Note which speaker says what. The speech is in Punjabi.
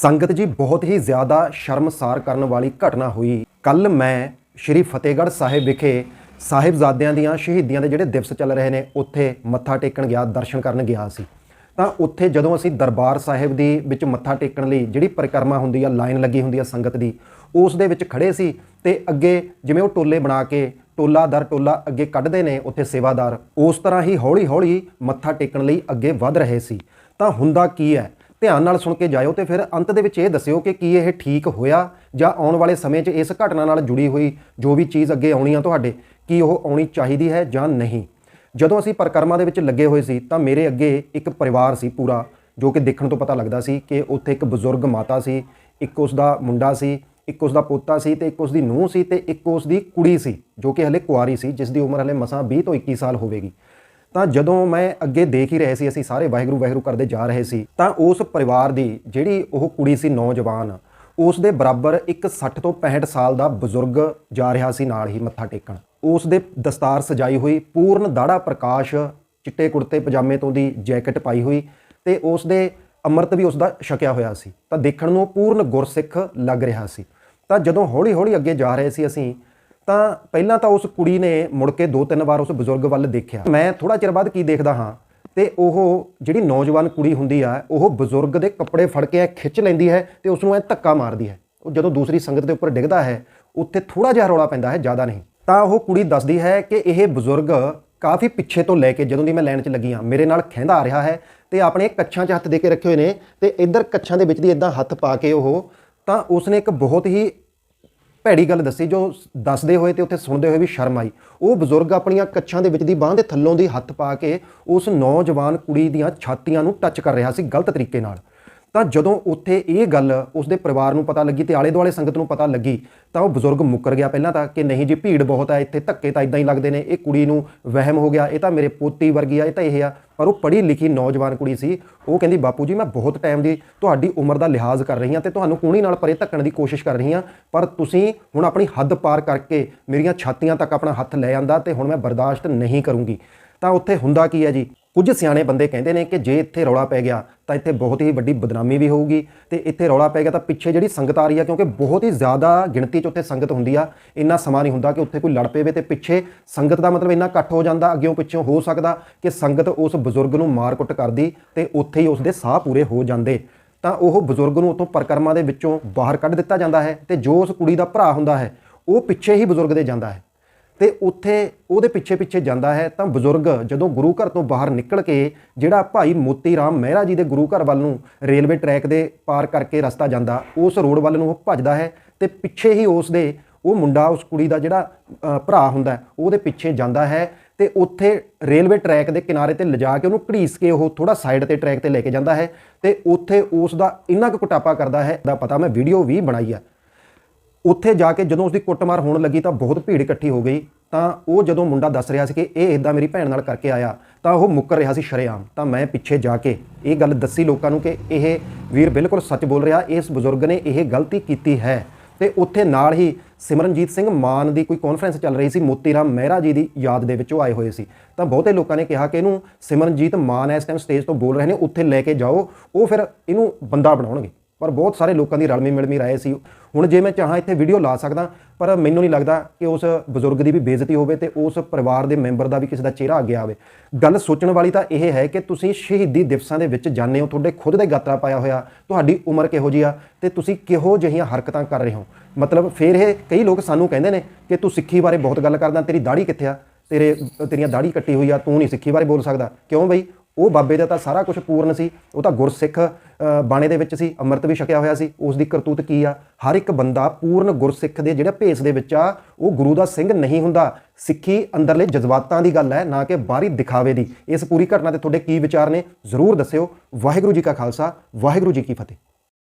Speaker 1: ਸੰਗਤ ਜੀ ਬਹੁਤ ਹੀ ਜ਼ਿਆਦਾ ਸ਼ਰਮਸਾਰ ਕਰਨ ਵਾਲੀ ਘਟਨਾ ਹੋਈ। ਕੱਲ ਮੈਂ ਸ਼੍ਰੀ ਫਤਿਹਗੜ੍ਹ ਸਾਹਿਬ ਵਿਖੇ ਸਾਹਿਬਜ਼ਾਦਿਆਂ ਦੀਆਂ ਸ਼ਹੀਦੀਆਂ ਦੇ ਜਿਹੜੇ ਦਿਵਸ ਚੱਲ ਰਹੇ ਨੇ, ਉੱਥੇ ਮੱਥਾ ਟੇਕਣ ਗਿਆ, ਦਰਸ਼ਨ ਕਰਨ ਗਿਆ ਸੀ। ਤਾਂ ਉੱਥੇ ਜਦੋਂ ਅਸੀਂ ਦਰਬਾਰ ਸਾਹਿਬ ਦੀ ਵਿੱਚ ਮੱਥਾ ਟੇਕਣ ਲਈ ਜਿਹੜੀ ਪਰਿਕਰਮਾ ਹੁੰਦੀ ਆ, ਲਾਈਨ ਲੱਗੀ ਹੁੰਦੀ ਆ ਸੰਗਤ ਦੀ, ਉਸ ਦੇ ਵਿੱਚ ਖੜੇ ਸੀ ਤੇ ਅੱਗੇ ਜਿਵੇਂ ਉਹ ਟੋਲੇ ਬਣਾ ਕੇ ਟੋਲਾ ਦਰ ਟੋਲਾ ਅੱਗੇ ਕੱਢਦੇ ਨੇ, ਉੱਥੇ ਸੇਵਾਦਾਰ, ਉਸ ਤਰ੍ਹਾਂ ਹੀ ਹੌਲੀ-ਹੌਲੀ ਮੱਥਾ ਟੇਕਣ ਲਈ ਅੱਗੇ ਵੱਧ ਰਹੇ ਸੀ। ਤਾਂ ਹੁੰਦਾ ਕੀ ਹੈ? ਧਿਆਨ ਨਾਲ ਸੁਣ ਕੇ ਜਾਇਓ ਤੇ ਫਿਰ ਅੰਤ ਦੇ ਵਿੱਚ ਇਹ ਦੱਸਿਓ ਕਿ ਕੀ ਇਹ ਠੀਕ ਹੋਇਆ ਜਾਂ ਆਉਣ ਵਾਲੇ ਸਮੇਂ 'ਚ ਇਸ ਘਟਨਾ ਨਾਲ ਜੁੜੀ ਹੋਈ ਜੋ ਵੀ ਚੀਜ਼ ਅੱਗੇ ਆਉਣੀ ਆ ਤੁਹਾਡੇ, ਕੀ ਉਹ ਆਉਣੀ ਚਾਹੀਦੀ ਹੈ ਜਾਂ ਨਹੀਂ। ਜਦੋਂ ਅਸੀਂ ਪਰਿਕਰਮਾ ਦੇ ਵਿੱਚ ਲੱਗੇ ਹੋਏ ਸੀ ਤਾਂ ਮੇਰੇ ਅੱਗੇ ਇੱਕ ਪਰਿਵਾਰ ਸੀ ਪੂਰਾ, ਜੋ ਕਿ ਦੇਖਣ ਤੋਂ ਪਤਾ ਲੱਗਦਾ ਸੀ ਕਿ ਉੱਥੇ ਇੱਕ ਬਜ਼ੁਰਗ ਮਾਤਾ ਸੀ, ਇੱਕ ਉਸ ਦਾ ਮੁੰਡਾ ਸੀ, ਇੱਕ ਉਸ ਦਾ ਪੋਤਾ ਸੀ ਤੇ ਇੱਕ ਉਸ ਦੀ ਨੂੰਹ ਸੀ ਤੇ ਇੱਕ ਉਸ ਦੀ ਕੁੜੀ ਸੀ, ਜੋ ਕਿ ਹਲੇ ਕੁਆਰੀ ਸੀ, ਜਿਸ ਦੀ ਉਮਰ ਹਲੇ ਮਸਾਂ 20 ਤੋਂ 21 ਸਾਲ ਹੋਵੇਗੀ। ਤਾਂ ਜਦੋਂ ਮੈਂ ਅੱਗੇ ਦੇਖ ਹੀ ਰਹੇ ਸੀ, ਅਸੀਂ ਸਾਰੇ ਵਾਹਿਗੁਰੂ ਵਾਹਿਗੁਰੂ ਕਰਦੇ ਜਾ ਰਹੇ ਸੀ, ਤਾਂ ਉਸ ਪਰਿਵਾਰ ਦੀ ਜਿਹੜੀ ਉਹ ਕੁੜੀ ਸੀ ਨੌਜਵਾਨ, ਉਸ ਦੇ ਬਰਾਬਰ ਇੱਕ 60 ਤੋਂ 65 ਸਾਲ ਦਾ ਬਜ਼ੁਰਗ ਜਾ ਰਿਹਾ ਸੀ ਨਾਲ ਹੀ ਮੱਥਾ ਟੇਕਣ। ਉਸ ਦੇ ਦਸਤਾਰ ਸਜਾਈ ਹੋਈ, ਪੂਰਨ ਦਾੜਾ ਪ੍ਰਕਾਸ਼, ਚਿੱਟੇ ਕੁੜਤੇ, ਪਜਾਮੇ ਤੋਂ ਦੀ ਜੈਕਟ ਪਾਈ ਹੋਈ ਤੇ ਉਸ ਦੇ ਅੰਮ੍ਰਿਤ ਵੀ ਉਸ ਦਾ ਛਕਿਆ ਹੋਇਆ ਸੀ। ਤਾਂ ਦੇਖਣ ਨੂੰ ਪੂਰਨ ਗੁਰਸਿੱਖ ਲੱਗ ਰਿਹਾ ਸੀ। ਤਾਂ ਜਦੋਂ ਹੌਲੀ-ਹੌਲੀ ਅੱਗੇ ਜਾ ਰਹੇ ਸੀ ਅਸੀਂ ਤਾਂ ਪਹਿਲਾਂ ਤਾਂ ਉਸ ਕੁੜੀ ਨੇ ਮੁੜ ਕੇ ਦੋ ਤਿੰਨ ਵਾਰ ਉਸ ਬਜ਼ੁਰਗ ਵੱਲ ਦੇਖਿਆ। ਮੈਂ ਥੋੜਾ ਚਿਰ ਬਾਅਦ ਕੀ ਦੇਖਦਾ ਹਾਂ, ਤੇ ਉਹ ਜਿਹੜੀ ਨੌਜਵਾਨ ਕੁੜੀ ਹੁੰਦੀ ਆ, ਉਹ ਬਜ਼ੁਰਗ ਦੇ ਕੱਪੜੇ ਫੜ ਕੇ ਐ ਖਿੱਚ ਲੈਂਦੀ ਹੈ ਤੇ ਉਸ ਨੂੰ ਐ ਧੱਕਾ ਮਾਰਦੀ ਹੈ। ਉਹ ਜਦੋਂ ਦੂਸਰੀ ਸੰਗਤ ਦੇ ਉੱਪਰ ਡਿੱਗਦਾ ਹੈ, ਉੱਥੇ ਥੋੜਾ ਜਿਹਾ ਰੌਲਾ ਪੈਂਦਾ ਹੈ, ਜ਼ਿਆਦਾ ਨਹੀਂ। ਤਾਂ ਉਹ ਕੁੜੀ ਦੱਸਦੀ ਹੈ ਕਿ ਇਹ ਬਜ਼ੁਰਗ ਕਾਫੀ ਪਿੱਛੇ ਤੋਂ ਲੈ ਕੇ ਜਦੋਂ ਦੀ ਮੈਂ ਲੈਣ 'ਚ ਲੱਗੀ ਹਾਂ, ਮੇਰੇ ਨਾਲ ਖਹਿੰਦਾ ਆ ਰਿਹਾ ਹੈ ਤੇ ਆਪਣੇ ਕੱਛਾਂ 'ਚ ਹੱਥ ਦੇ ਕੇ ਰੱਖੇ ਹੋਏ ਨੇ ਤੇ ਇੱਧਰ ਕੱਛਾਂ ਦੇ ਵਿੱਚ ਦੀ ਇਦਾਂ ਹੱਥ ਪਾ ਕੇ ਉਹ ਤਾਂ ਉਸਨੇ ਇੱਕ ਬਹੁਤ ਹੀ ਭੈੜੀ ਗੱਲ ਦੱਸੀ ਜੋ ਦੱਸਦੇ ਹੋਏ ਤੇ ਉੱਥੇ ਸੁਣਦੇ ਹੋਏ ਵੀ ਸ਼ਰਮ ਆਈ। ਉਹ ਬਜ਼ੁਰਗ ਆਪਣੀਆਂ ਕੱਛਾਂ ਦੇ ਵਿੱਚ ਦੀ ਬਾਹ ਦੇ ਥੱਲੋਂ ਦੀ ਹੱਥ ਪਾ ਕੇ ਉਸ ਨੌਜਵਾਨ ਕੁੜੀ ਦੀਆਂ ਛਾਤੀਆਂ ਨੂੰ ਟੱਚ ਕਰ ਰਿਹਾ ਸੀ ਗਲਤ ਤਰੀਕੇ ਨਾਲ। ਤਾਂ ਜਦੋਂ ਉੱਥੇ ਇਹ ਗੱਲ ਉਸਦੇ ਪਰਿਵਾਰ ਨੂੰ ਪਤਾ ਲੱਗੀ ਤੇ ਆਲੇ ਦੁਆਲੇ ਸੰਗਤ ਨੂੰ ਪਤਾ ਲੱਗੀ, ਤਾਂ ਉਹ ਬਜ਼ੁਰਗ ਮੁੱਕਰ ਗਿਆ ਪਹਿਲਾਂ ਤਾਂ ਕਿ ਨਹੀਂ ਜੀ, ਭੀੜ ਬਹੁਤ ਹੈ ਇੱਥੇ ਧੱਕੇ ਤਾਂ ਇਦਾਂ ਹੀ ਲੱਗਦੇ ਨੇ, ਇਹ ਕੁੜੀ ਨੂੰ ਵਹਿਮ ਹੋ ਗਿਆ, ਇਹ ਤਾਂ ਮੇਰੇ ਪੋਤੀ ਵਰਗੀ ਆ, ਇਹ ਤਾਂ ਇਹ ਆ। ਪਰ ਉਹ ਪੜ੍ਹੀ ਲਿਖੀ ਨੌਜਵਾਨ ਕੁੜੀ ਸੀ। ਉਹ ਕਹਿੰਦੀ, ਬਾਪੂ ਜੀ, ਮੈਂ ਬਹੁਤ ਟਾਈਮ ਦੀ ਤੁਹਾਡੀ ਉਮਰ ਦਾ ਲਿਹਾਜ਼ ਕਰ ਰਹੀ ਹਾਂ ਤੇ ਤੁਹਾਨੂੰ ਕੂਣੀ ਨਾਲ ਪਰੇ ਧੱਕਣ ਦੀ ਕੋਸ਼ਿਸ਼ ਕਰ ਰਹੀ ਹਾਂ, ਪਰ ਤੁਸੀਂ ਹੁਣ ਆਪਣੀ ਹੱਦ ਪਾਰ ਕਰਕੇ ਮੇਰੀਆਂ ਛਾਤੀਆਂ ਤੱਕ ਆਪਣਾ ਹੱਥ ਲੈ ਆਂਦਾ ਤੇ ਹੁਣ ਮੈਂ ਬਰਦਾਸ਼ਤ ਨਹੀਂ ਕਰੂੰਗੀ। ਤਾਂ ਉੱਥੇ ਹੁੰਦਾ ਕੀ ਹੈ ਜੀ? ਕੁਝ ਸਿਆਣੇ ਬੰਦੇ ਕਹਿੰਦੇ ਨੇ ਕਿ ਜੇ ਇੱਥੇ ਰੌਲਾ ਪੈ ਗਿਆ ਤਾਂ ਇੱਥੇ ਬਹੁਤ ਹੀ ਵੱਡੀ ਬਦਨਾਮੀ ਵੀ ਹੋਊਗੀ ਤੇ ਇੱਥੇ ਰੌਲਾ ਪੈ ਗਿਆ ਤਾਂ ਪਿੱਛੇ ਜਿਹੜੀ ਸੰਗਤ ਆ ਰਹੀ ਆ, ਕਿਉਂਕਿ ਬਹੁਤ ਹੀ ਜ਼ਿਆਦਾ ਗਿਣਤੀ 'ਚ ਉੱਥੇ ਸੰਗਤ ਹੁੰਦੀ ਆ, ਇੰਨਾ ਸਮਾਂ ਨਹੀਂ ਹੁੰਦਾ ਕਿ ਉੱਥੇ ਕੋਈ ਲੜ ਪਵੇ ਤੇ ਪਿੱਛੇ ਸੰਗਤ ਦਾ ਮਤਲਬ ਇੰਨਾ ਇਕੱਠ ਹੋ ਜਾਂਦਾ ਅੱਗਿਓਂ ਪਿੱਛੋਂ ਹੋ ਸਕਦਾ ਕਿ ਸੰਗਤ ਉਸ ਬਜ਼ੁਰਗ ਨੂੰ ਮਾਰ ਕੁੱਟ ਕਰਦੀ ਤੇ ਉੱਥੇ ਹੀ ਉਸ ਦੇ ਸਾਹ ਪੂਰੇ ਹੋ ਜਾਂਦੇ। ਤਾਂ ਉਹ ਬਜ਼ੁਰਗ ਨੂੰ ਉਤੋਂ ਪਰਕਰਮਾ ਦੇ ਵਿੱਚੋਂ ਬਾਹਰ ਕੱਢ ਦਿੱਤਾ ਜਾਂਦਾ ਹੈ ਤੇ ਜੋ ਉਸ ਕੁੜੀ ਦਾ ਭਰਾ ਹੁੰਦਾ ਹੈ, ਉਹ ਪਿੱਛੇ ਹੀ ਬਜ਼ੁਰਗ ਦੇ ਜਾਂਦਾ ਹੈ। ਤੇ ਉੱਥੇ ਉਹਦੇ ਪਿੱਛੇ ਪਿੱਛੇ ਜਾਂਦਾ ਹੈ ਤਾਂ ਬਜ਼ੁਰਗ ਜਦੋਂ ਗੁਰੂ ਘਰ ਤੋਂ ਬਾਹਰ ਨਿਕਲ ਕੇ ਜਿਹੜਾ ਭਾਈ ਮੋਤੀ ਰਾਮ ਮਹਿਰਾ ਜੀ ਦੇ ਗੁਰੂ ਘਰ ਵੱਲ ਨੂੰ ਰੇਲਵੇ ਟਰੈਕ ਦੇ ਪਾਰ ਕਰਕੇ ਰਸਤਾ ਜਾਂਦਾ, ਉਸ ਰੋਡ ਵੱਲ ਨੂੰ ਉਹ ਭੱਜਦਾ ਹੈ ਤੇ ਪਿੱਛੇ ਹੀ ਉਸ ਦੇ ਉਹ ਮੁੰਡਾ, ਉਸ ਕੁੜੀ ਦਾ ਜਿਹੜਾ ਭਰਾ ਹੁੰਦਾ ਉਹਦੇ ਪਿੱਛੇ ਜਾਂਦਾ ਹੈ ਤੇ ਉੱਥੇ ਰੇਲਵੇ ਟਰੈਕ ਦੇ ਕਿਨਾਰੇ ਤੇ ਲਿਜਾ ਕੇ ਉਹਨੂੰ ਘੜੀਸ ਕੇ ਉਹ ਥੋੜਾ ਸਾਈਡ ਤੇ ਟਰੈਕ ਤੇ ਲੈ ਕੇ ਜਾਂਦਾ ਹੈ ਤੇ ਉੱਥੇ ਉਸ ਦਾ ਇੰਨਾ ਕੁ ਕੁਟਾਪਾ ਕਰਦਾ ਹੈ, ਦਾ ਪਤਾ ਮੈਂ ਵੀਡੀਓ ਵੀ ਬਣਾਈ ਆ। ਉੱਥੇ ਜਾ ਕੇ ਜਦੋਂ ਉਸਦੀ ਕੁੱਟਮਾਰ ਹੋਣ ਲੱਗੀ ਤਾਂ ਬਹੁਤ ਭੀੜ ਇਕੱਠੀ ਹੋ ਗਈ। ਤਾਂ ਉਹ ਜਦੋਂ ਮੁੰਡਾ ਦੱਸ ਰਿਹਾ ਸੀ ਕਿ ਇਹ ਇਦਾਂ ਮੇਰੀ ਭੈਣ ਨਾਲ ਕਰਕੇ ਆਇਆ, ਤਾਂ ਉਹ ਮੁੱਕਰ ਰਿਹਾ ਸੀ ਸ਼ਰੇਆਮ। ਤਾਂ ਮੈਂ ਪਿੱਛੇ ਜਾ ਕੇ ਇਹ ਗੱਲ ਦੱਸੀ ਲੋਕਾਂ ਨੂੰ ਕਿ ਇਹ ਵੀਰ ਬਿਲਕੁਲ ਸੱਚ ਬੋਲ ਰਿਹਾ, ਇਸ ਬਜ਼ੁਰਗ ਨੇ ਇਹ ਗਲਤੀ ਕੀਤੀ ਹੈ। ਤੇ ਉੱਥੇ ਨਾਲ ਹੀ ਸਿਮਰਨਜੀਤ ਸਿੰਘ ਮਾਨ ਦੀ ਕੋਈ ਕਾਨਫਰੰਸ ਚੱਲ ਰਹੀ ਸੀ ਮੋਤੀ ਰਾਮ ਮਹਿਰਾ ਜੀ ਦੀ ਯਾਦ ਦੇ ਵਿੱਚ ਉਹ ਆਏ ਹੋਏ ਸੀ। ਤਾਂ ਬਹੁਤੇ ਲੋਕਾਂ ਨੇ ਕਿਹਾ ਕਿ ਇਹਨੂੰ ਸਿਮਰਨਜੀਤ ਮਾਨ ਇਸ ਟਾਈਮ ਸਟੇਜ ਤੋਂ ਬੋਲ ਰਹੇ ਨੇ, ਉੱਥੇ ਲੈ ਕੇ ਜਾਓ, ਉਹ ਫਿਰ ਇਹਨੂੰ ਬੰਦਾ ਬਣਾਉਣਗੇ। ਪਰ ਬਹੁਤ ਸਾਰੇ ਲੋਕਾਂ ਦੀ ਰਲਮੀ ਮਿਲਮੀ ਰਾਏ ਸੀ। ਹੁਣ ਜੇ ਮੈਂ ਚਾਹਾਂ ਇੱਥੇ ਵੀਡੀਓ ਲਾ ਸਕਦਾ, ਪਰ ਮੈਨੂੰ ਨਹੀਂ ਲੱਗਦਾ ਕਿ ਉਸ ਬਜ਼ੁਰਗ ਦੀ ਵੀ ਬੇਇੱਜ਼ਤੀ ਹੋਵੇ ਤੇ ਉਸ ਪਰਿਵਾਰ ਦੇ ਮੈਂਬਰ ਦਾ ਵੀ ਕਿਸੇ ਦਾ ਚਿਹਰਾ ਅੱਗੇ ਆਵੇ। ਗੱਲ ਸੋਚਣ ਵਾਲੀ ਤਾਂ ਇਹ ਹੈ ਕਿ ਤੁਸੀਂ ਸ਼ਹੀਦੀ ਦਿਵਸਾਂ ਦੇ ਵਿੱਚ ਜਾਂਦੇ ਹੋ, ਤੁਹਾਡੇ ਖੁਦ ਦੇ ਗਾਤਰਾ ਪਾਇਆ ਹੋਇਆ, ਤੁਹਾਡੀ ਉਮਰ ਕਿਹੋ ਜੀ ਆ ਤੇ ਤੁਸੀਂ ਕਿਹੋ ਜਿਹੀਆਂ ਹਰਕਤਾਂ ਕਰ ਰਹੇ ਹੋ? ਮਤਲਬ ਫਿਰ ਇਹ ਕਈ ਲੋਕ ਸਾਨੂੰ ਕਹਿੰਦੇ ਨੇ ਕਿ ਤੂੰ ਸਿੱਖੀ ਬਾਰੇ ਬਹੁਤ ਗੱਲ ਕਰਦਾ, ਤੇਰੀ ਦਾੜੀ ਕਿੱਥੇ ਆ? ਤੇਰੇ, ਤੇਰੀਆਂ ਦਾੜੀ ਕੱਟੀ ਹੋਈ ਆ, ਤੂੰ ਨਹੀਂ ਸਿੱਖੀ ਬਾਰੇ ਬੋਲ ਸਕਦਾ। ਕਿਉਂ ਬਈ? ਉਹ ਬਾਬੇ ਦਾ ਤਾਂ ਸਾਰਾ ਕੁਝ ਪੂਰਨ ਸੀ, ਉਹ ਤਾਂ ਗੁਰਸਿੱਖ ਬਾਣੇ ਦੇ ਵਿੱਚ ਸੀ, ਅੰਮ੍ਰਿਤ ਵੀ ਛਕਿਆ ਹੋਇਆ ਸੀ ਉਸ ਦੀ ਕਰਤੂਤ ਕੀ ਆ? ਹਰ ਇੱਕ ਬੰਦਾ ਪੂਰਨ ਗੁਰਸਿੱਖ ਦੇ ਜਿਹੜਾ ਭੇਸ ਦੇ ਵਿੱਚ ਆ, ਉਹ ਗੁਰੂ ਦਾ ਸਿੰਘ ਨਹੀਂ ਹੁੰਦਾ। ਸਿੱਖੀ ਅੰਦਰਲੇ ਜਜ਼ਬਾਤਾਂ ਦੀ ਗੱਲ ਹੈ, ਨਾ ਕਿ ਬਾਹਰੀ ਦਿਖਾਵੇ ਦੀ। ਇਸ ਪੂਰੀ ਘਟਨਾ ਤੇ ਤੁਹਾਡੇ ਕੀ ਵਿਚਾਰ ਨੇ, ਜ਼ਰੂਰ ਦੱਸਿਓ। ਵਾਹਿਗੁਰੂ ਜੀ ਕਾ ਖਾਲਸਾ, ਵਾਹਿਗੁਰੂ ਜੀ ਕੀ ਫਤਿਹ।